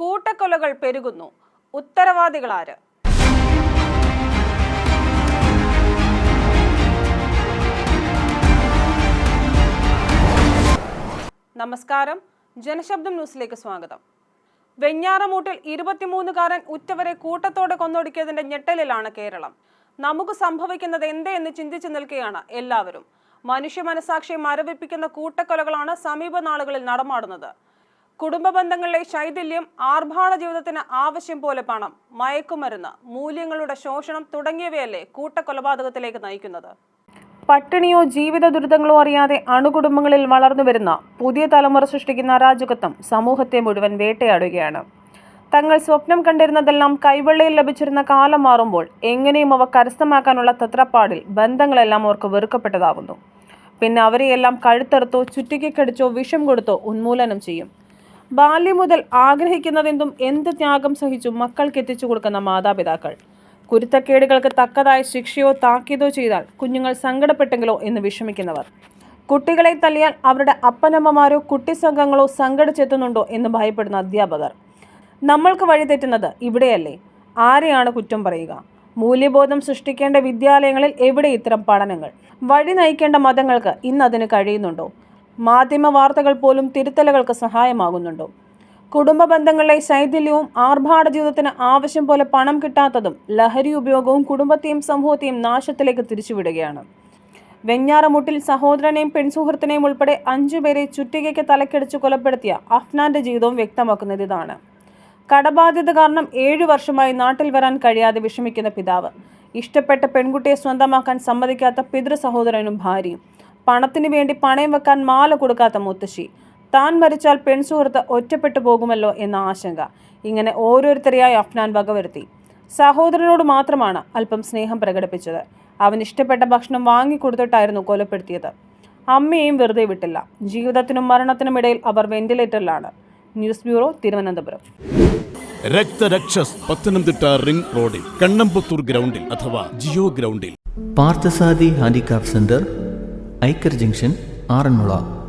കൂട്ടക്കൊലകൾ പെരുകുന്നു. ഉത്തരവാദികളാര് നമസ്കാരം. ജനശബ്ദം ന്യൂസിലേക്ക് സ്വാഗതം. വെഞ്ഞാറമൂട്ടിൽ ഇരുപത്തിമൂന്നുകാരൻ ഉറ്റവരെ കൂട്ടത്തോടെ കൊന്നൊടുക്കിയതിന്റെ ഞെട്ടലിലാണ് കേരളം. നമുക്ക് സംഭവിക്കുന്നത് എന്തേ എന്ന് ചിന്തിച്ചു നിൽക്കുകയാണ് എല്ലാവരും. മനുഷ്യ മനസാക്ഷിയെ മരവിപ്പിക്കുന്ന കൂട്ടക്കൊലകളാണ് സമീപ നാളുകളിൽ നടമാടുന്നത്. കുടുംബ ബന്ധങ്ങളിലെ ശൈഥില്യം ആർഭാട ജീവിതത്തിന് ആവശ്യം പോലെ പണം മയക്കുമരുന്ന് മൂല്യങ്ങളുടെ ശോഷണം തുടങ്ങിയവയല്ലേ കൂട്ടക്കൊലപാതകത്തിലേക്ക് നയിക്കുന്നത്? പട്ടിണിയോ ജീവിത ദുരിതങ്ങളോ അറിയാതെ അണുകുടുംബങ്ങളിൽ വളർന്നു വരുന്ന പുതിയ തലമുറ സൃഷ്ടിക്കുന്ന അരാജകത്വം സമൂഹത്തെ മുഴുവൻ വേട്ടയാടുകയാണ്. തങ്ങൾ സ്വപ്നം കണ്ടിരുന്നതെല്ലാം കൈവെള്ളയിൽ ലഭിച്ചിരുന്ന കാലം മാറുമ്പോൾ എങ്ങനെയും അവ കരസ്ഥമാക്കാനുള്ള തത്രപ്പാടിൽ ബന്ധങ്ങളെല്ലാം അവർക്ക് വെറുക്കപ്പെട്ടതാവുന്നു. പിന്നെ അവരെയെല്ലാം കഴുത്തെറുത്തോ ചുറ്റിക്കടിച്ചോ വിഷം കൊടുത്തോ ഉന്മൂലനം ചെയ്യും. ബാല്യം മുതൽ ആഗ്രഹിക്കുന്നതെന്തും എന്ത് ത്യാഗം സഹിച്ചും മക്കൾക്ക് എത്തിച്ചു കൊടുക്കുന്ന മാതാപിതാക്കൾ. കുരുത്തക്കേടുകൾക്ക് തക്കതായ ശിക്ഷയോ താക്കീതോ ചെയ്താൽ കുഞ്ഞുങ്ങൾ സങ്കടപ്പെട്ടെങ്കിലോ എന്ന് വിഷമിക്കുന്നവർ. കുട്ടികളെ തല്ലിയാൽ അവരുടെ അപ്പനമ്മമാരോ കുട്ടി സംഘങ്ങളോ സങ്കടിച്ചെത്തുന്നുണ്ടോ എന്ന് ഭയപ്പെടുന്ന അധ്യാപകർ. നമ്മൾക്ക് വഴിതെറ്റുന്നത് ഇവിടെയല്ലേ? ആരെയാണ് കുറ്റം പറയുക? മൂല്യബോധം സൃഷ്ടിക്കേണ്ട വിദ്യാലയങ്ങളിൽ എവിടെ ഇത്തരം പഠനങ്ങൾ? വഴി നയിക്കേണ്ട മതങ്ങൾക്ക് ഇന്ന് അതിന് കഴിയുന്നുണ്ടോ? മാധ്യമ വാർത്തകൾ പോലും തിരുത്തലുകൾക്ക് സഹായമാകുന്നുണ്ടോ? കുടുംബ ബന്ധങ്ങളിലെ ശൈഥില്യവും ആർഭാട ജീവിതത്തിന് ആവശ്യം പോലെ പണം കിട്ടാത്തതും ലഹരി ഉപയോഗവും കുടുംബത്തെയും സമൂഹത്തെയും നാശത്തിലേക്ക് തിരിച്ചുവിടുകയാണ്. വെഞ്ഞാറമുട്ടിൽ സഹോദരനെയും പെൺസുഹൃത്തിനെയും ഉൾപ്പെടെ അഞ്ചുപേരെ ചുറ്റികയ്ക്ക് തലക്കടിച്ച് കൊലപ്പെടുത്തിയ അഫ്നാന്റെ ജീവിതവും വ്യക്തമാക്കുന്നത് ഇതാണ്. കടബാധ്യത കാരണം ഏഴു വർഷമായി നാട്ടിൽ വരാൻ കഴിയാതെ വിഷമിക്കുന്ന പിതാവ്. ഇഷ്ടപ്പെട്ട പെൺകുട്ടിയെ സ്വന്തമാക്കാൻ സമ്മതിക്കാത്ത പിതൃ സഹോദരനും ഭാര്യയും. പണത്തിനു വേണ്ടി പണയം വെക്കാൻ മാല കൊടുക്കാത്ത മുത്തശ്ശി. താൻ മരിച്ചാൽ പെൺസുഹൃത്ത് ഒറ്റപ്പെട്ടു പോകുമല്ലോ എന്ന ആശങ്ക. ഇങ്ങനെ ഓരോരുത്തരെയായി അഫ്നാൻ വകവരുത്തി. സഹോദരനോട് മാത്രമാണ് അല്പം സ്നേഹം പ്രകടിപ്പിച്ചത്. അവൻ ഇഷ്ടപ്പെട്ട ഭക്ഷണം വാങ്ങിക്കൊടുത്തിട്ടായിരുന്നു കൊലപ്പെടുത്തിയത്. അമ്മയെയും വെറുതെ വിട്ടില്ല. ജീവിതത്തിനും മരണത്തിനും ഇടയിൽ അവർ വെന്റിലേറ്ററിലാണ്. News bureau Thiruvananthapuram. Raktharakshas Pathanamthitta ring റോഡിൽ കണ്ണമ്പത്തൂർ ഗ്രൗണ്ടിൽ അഥവാ ജിയോ ഗ്രൗണ്ടിൽ. Parthasarathy handicraft centre Aikkar junction Aranmula.